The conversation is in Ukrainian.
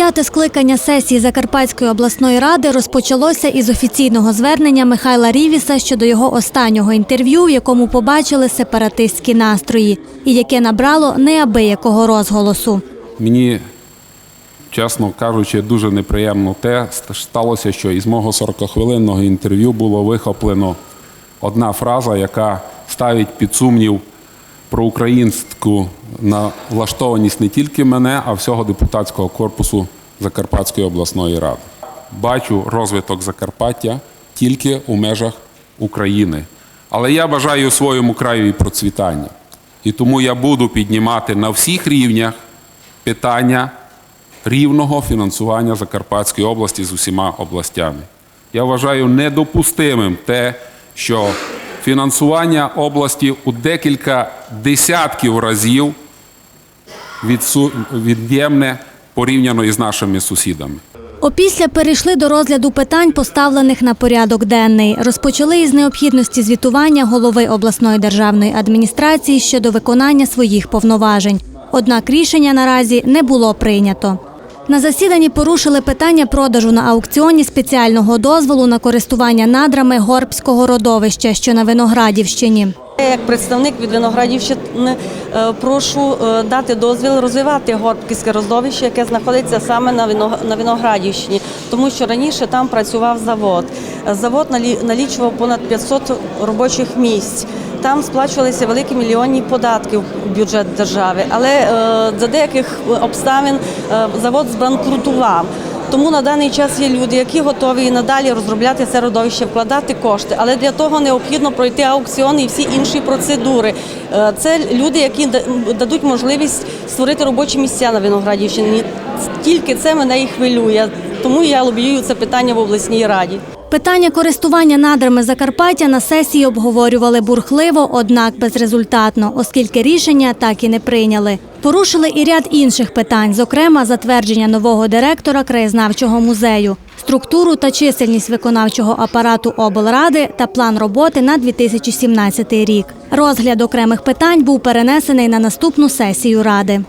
Дев'яте скликання сесії Закарпатської обласної ради розпочалося із офіційного звернення Михайла Рівіса щодо його останнього інтерв'ю, в якому побачили сепаратистські настрої, і яке набрало неабиякого розголосу. Мені, чесно кажучи, дуже неприємно те сталося, що із мого 40-хвилинного інтерв'ю було вихоплено одна фраза, яка ставить під сумнів про українську налаштованість не тільки мене, а всього депутатського корпусу Закарпатської обласної ради. Бачу розвиток Закарпаття тільки у межах України. Але я бажаю своєму краю і процвітання. І тому я буду піднімати на всіх рівнях питання рівного фінансування Закарпатської області з усіма областями. Я вважаю недопустимим те, що фінансування області у декілька десятків разів від'ємне порівняно із нашими сусідами. Опісля перейшли до розгляду питань, поставлених на порядок денний. Розпочали із необхідності звітування голови обласної державної адміністрації щодо виконання своїх повноважень. Однак рішення наразі не було прийнято. На засіданні порушили питання продажу на аукціоні спеціального дозволу на користування надрами Горбського родовища, що на Виноградівщині. Як представник від Виноградівщини е, прошу е, дати дозвіл розвивати Горбківське роздовище, яке знаходиться саме на Вино- Виноградівщині, тому що раніше там працював завод. Завод налі- налічував понад 500 робочих місць. Там сплачувалися великі мільйонні податки в бюджет держави, але е, за деяких обставин завод збанкрутував. Тому на даний час є люди, які готові і надалі розробляти це родовище, вкладати кошти. Але для того необхідно пройти аукціон і всі інші процедури. Е, Це люди, які дадуть можливість створити робочі місця на Виноградівщині. Тільки це мене і хвилює. Тому я лобіюю це питання в обласній раді. Питання користування надрами Закарпаття на сесії обговорювали бурхливо, однак безрезультатно, оскільки рішення так і не прийняли. Порушили і ряд інших питань, зокрема затвердження нового директора краєзнавчого музею, структуру та чисельність виконавчого апарату облради та план роботи на 2017 рік. Розгляд окремих питань був перенесений на наступну сесію ради.